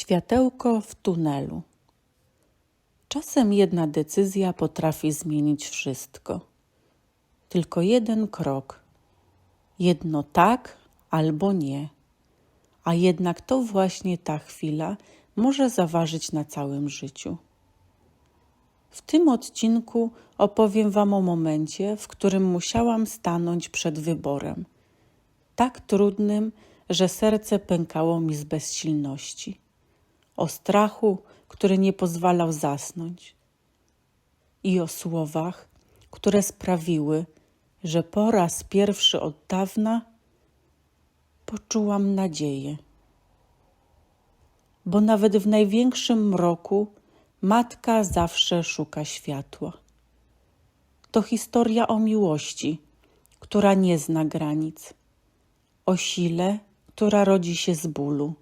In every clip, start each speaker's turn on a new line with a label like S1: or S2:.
S1: Światełko w tunelu. Czasem jedna decyzja potrafi zmienić wszystko. Tylko jeden krok. Jedno tak albo nie. A jednak to właśnie ta chwila może zaważyć na całym życiu. W tym odcinku opowiem Wam o momencie, w którym musiałam stanąć przed wyborem. Tak trudnym, że serce pękało mi z bezsilności. O strachu, który nie pozwalał zasnąć. I o słowach, które sprawiły, że po raz pierwszy od dawna poczułam nadzieję. Bo nawet w największym mroku matka zawsze szuka światła. To historia o miłości, która nie zna granic, o sile, która rodzi się z bólu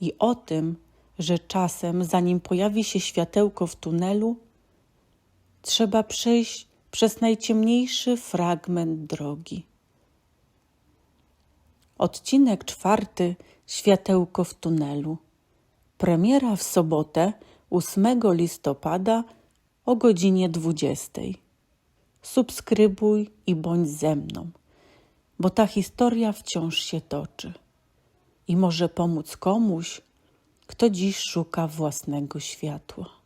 S1: i o tym, że czasem, zanim pojawi się światełko w tunelu, trzeba przejść przez najciemniejszy fragment drogi. Odcinek czwarty Światełko w tunelu. Premiera w sobotę 8 listopada o godzinie 20. Subskrybuj i bądź ze mną, bo ta historia wciąż się toczy i może pomóc komuś, kto dziś szuka własnego światła.